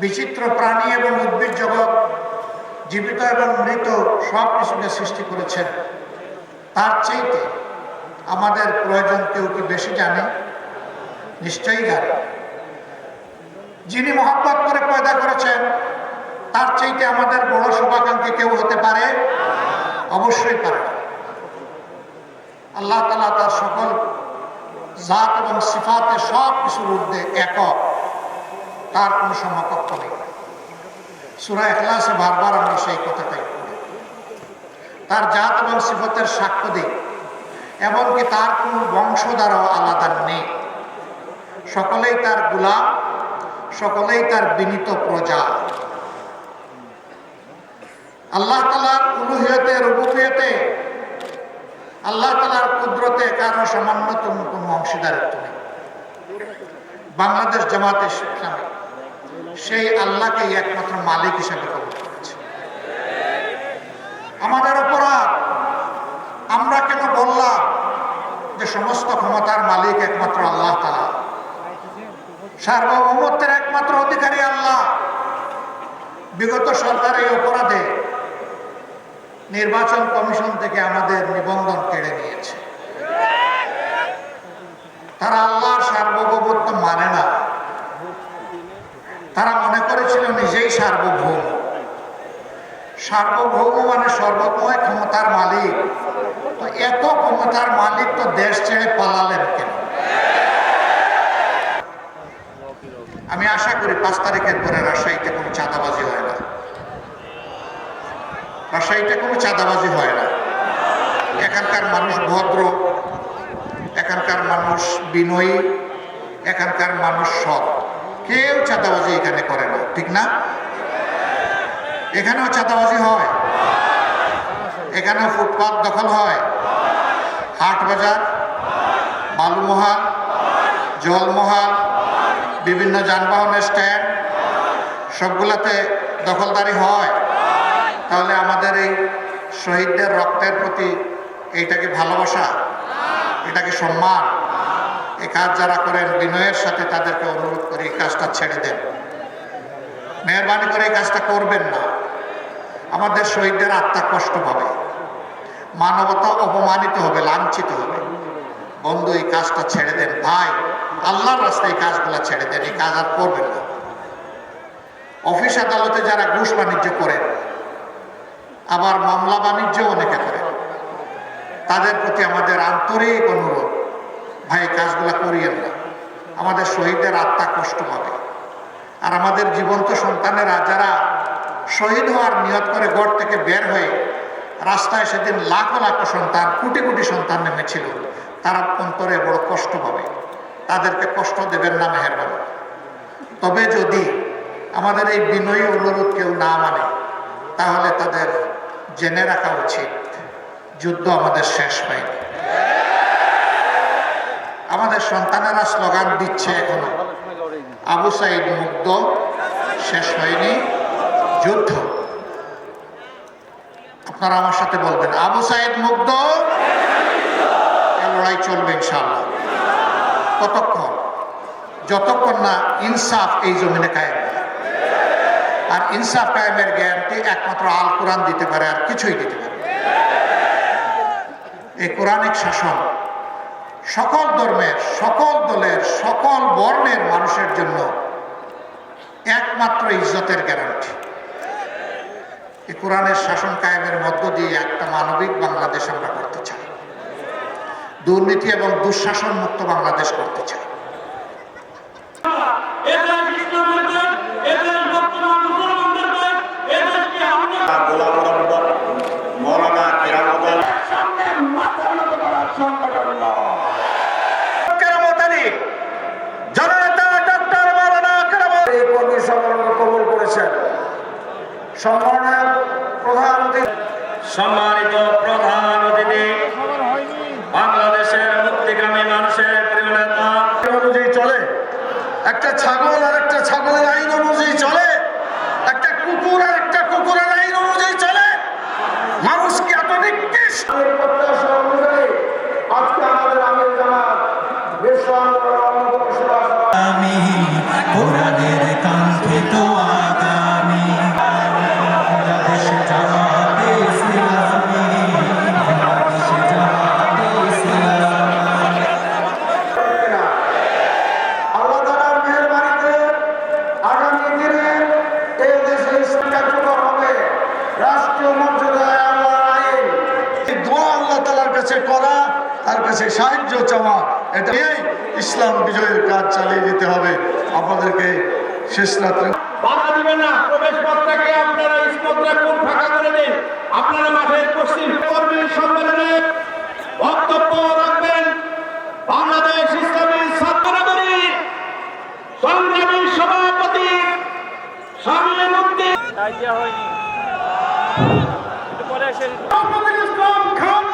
বিচিত্র প্রাণী এবং উদ্ভিদ জগৎ, জীবিত এবং মৃত সব কিছুকে সৃষ্টি করেছেন। তার চেয়েতে আমাদের প্রয়োজন কেউ কি বেশি জানে? নিশ্চয়ই জানে। যিনি মহাব্বত করে পয়দা করেছেন, তার চাইতে আমাদের বড় শুভাকাঙ্ক্ষী কেউ হতে পারে? অবশ্যই পারে। আল্লাহ তালা তার সকল জাত এবং সিফাতে সব কিছুর ঊর্ধ্বে একক। তার কোনো সমকক্ষ নেই। সুরা এখলাসে বারবার আমরা সেই কথাটাই তার জাত এবং সিফতের সাক্ষ্য দিই, এমনকি তার কোনো বংশধারাও আলাদা নেই। সকলেই তার গুলাম, সকলেই তার বিনীত প্রজা। আল্লাহ তালার উলুহিয়তে রুবুফিয়তে আল্লাহ তালার কুদরতে কারও সামান্যতম কোনো অংশীদারিত্ব নেই। বাংলাদেশ জামাতে ইসলামী। সেই আল্লাহকে একমাত্র মালিক হিসেবে কবুল করেছে। আমাদের অপরাধ। আমরা কেন বললাম যে সমস্ত ক্ষমতার মালিক একমাত্র আল্লাহ তালা সার্বভৌমত্বের একমাত্র অধিকারী আল্লাহ। বিগত সরকার এই অপরাধে নির্বাচন কমিশন থেকে আমাদের নিবন্ধন কেড়ে নিয়েছে। তারা আল্লাহর সার্বভৌমত্ব মানে না। তারা মনে করেছিল নিজেই সার্বভৌম। সার্বভৌম মানে সর্বময় ক্ষমতার মালিক। তো এত ক্ষমতার মালিক তো দেশ ছেড়ে পালালেন কেন? আমি আশা করি পাঁচ তারিখের পরে রাজশাহীতে কোনো চাঁদাবাজি হয় না। রাজশাহীতে কোনো চাঁদাবাজি হয় না। এখানকার মানুষ ভদ্র, এখানকার মানুষ বিনয়ী, এখানকার মানুষ সৎ। কেউ চাঁদাবাজি এখানে করে না, ঠিক না? এখানেও চাঁদাবাজি হয়। এখানেও ফুটপাত দখল হয়। হাট বাজার, বালুমহাল, জলমহাল, বিভিন্ন যানবাহনের স্ট্যান্ড, সবগুলাতে দখলদারি হয়। তাহলে আমাদের এই শহীদদের রক্তের প্রতি এইটাকে ভালোবাসা? এটাকে সম্মান? এই কাজ যারা করেন, বিনয়ের সাথে তাদেরকে অনুরোধ করে এই কাজটা ছেড়ে দেন। মেহরবানি করে এই কাজটা করবেন না। আমাদের শহীদদের আত্মা কষ্ট পাবে। মানবতা অপমানিত হবে, লাঞ্ছিত হবে। বন্ধু, এই কাজটা ছেড়ে দেন। ভাই, আল্লাহর রাস্তায় এই কাজগুলো ছেড়ে দেন। এই কাজ আর করবেন না। অফিস আদালতে যারা ঘুষ বাণিজ্য করেন, আবার মামলা বাণিজ্য অনেকে করেন, তাদের প্রতি আমাদের আন্তরিক অনুরোধ। ভাই, কাজগুলো করিয়েন না। আমাদের শহীদের আত্মা কষ্ট পাবে। আর আমাদের জীবন্ত সন্তানেরা যারা শহীদ হওয়ার নিয়ত করে গড় থেকে বের হয়ে রাস্তায় সেদিন লাখো লাখো সন্তান, কোটি কোটি সন্তান নেমেছিল, তারা অন্তরে বড় কষ্ট পাবে। তাদেরকে কষ্ট দেবেন না মেহরবানি। তবে যদি আমাদের এই বিনয়ী অনুরোধ কেউ না মানে তাহলে তাদের জেনে রাখা উচিত, যুদ্ধ আমাদের শেষ হয়নি। আমাদের সন্তানেরা স্লোগান দিচ্ছে এখনও। আবু সাইদ মুগ্ধ, শেষ হয়নি, যুদ্ধ। আপনারা আমার সাথে বলবেন, আবু সাইদ মুগ্ধ? লড়াই চলবে ইনশাল্লাহ কতক্ষণ? যতক্ষণ না ইনসাফ এই জমিনে কায়েম আর ইনসাফ কায়েমের গ্যারান্টি একমাত্র আল কোরআন দিতে পারে, আর কিছুই দিতে পারে এই কোরআনিক শাসন সকল ধর্মের, সকল দলের, সকল বর্ণের মানুষের জন্য একমাত্র ইজ্জতের গ্যারান্টি এই কোরআনের শাসন কায়েমের মধ্য দিয়ে একটা মানবিক বাংলাদেশ আমরা করতে চাই। দুর্নীতি এবং দুঃশাসন মুক্ত বাংলাদেশ করতে চাই। প্রধান অতিথি। সম্মানিত প্রধান অতিথি। বাংলাদেশের মুক্তিকামী মানুষের প্রিয় নেতা। অনুযায়ী চলে। একটা ছাগল আর একটা ছাগলের আইন অনুযায়ী চলে। একটা কুকুর আর একটা কুকুরের আইন অনুযায়ী চলে। মানুষ কি এত নিকৃষ্ট। অনুযায়ী আজকে আমাদের আমির জামাত বিশ্ব আমি কাছে করা তার কাছে সাহায্য চাওয়া এটা নিয়েই ইসলাম বিজয়ের কাজ চালিয়ে যেতে হবে। আপনাদেরকে শেষ রাত্রে বাধা দিবেন না প্রবেশ পথটাকে আপনারা স্পষ্ট রাখুন ফাঁকা করে দিন। আপনারা মাঠের পশ্চিম কর্মী সম্মেলনে বক্তব্য রাখবেন। বাংলাদেশ ইসলামী ছাত্রনগরী সংগ্রামী সভাপতি স্বামী মুক্তি হয়নি। পরে ইসলাম খান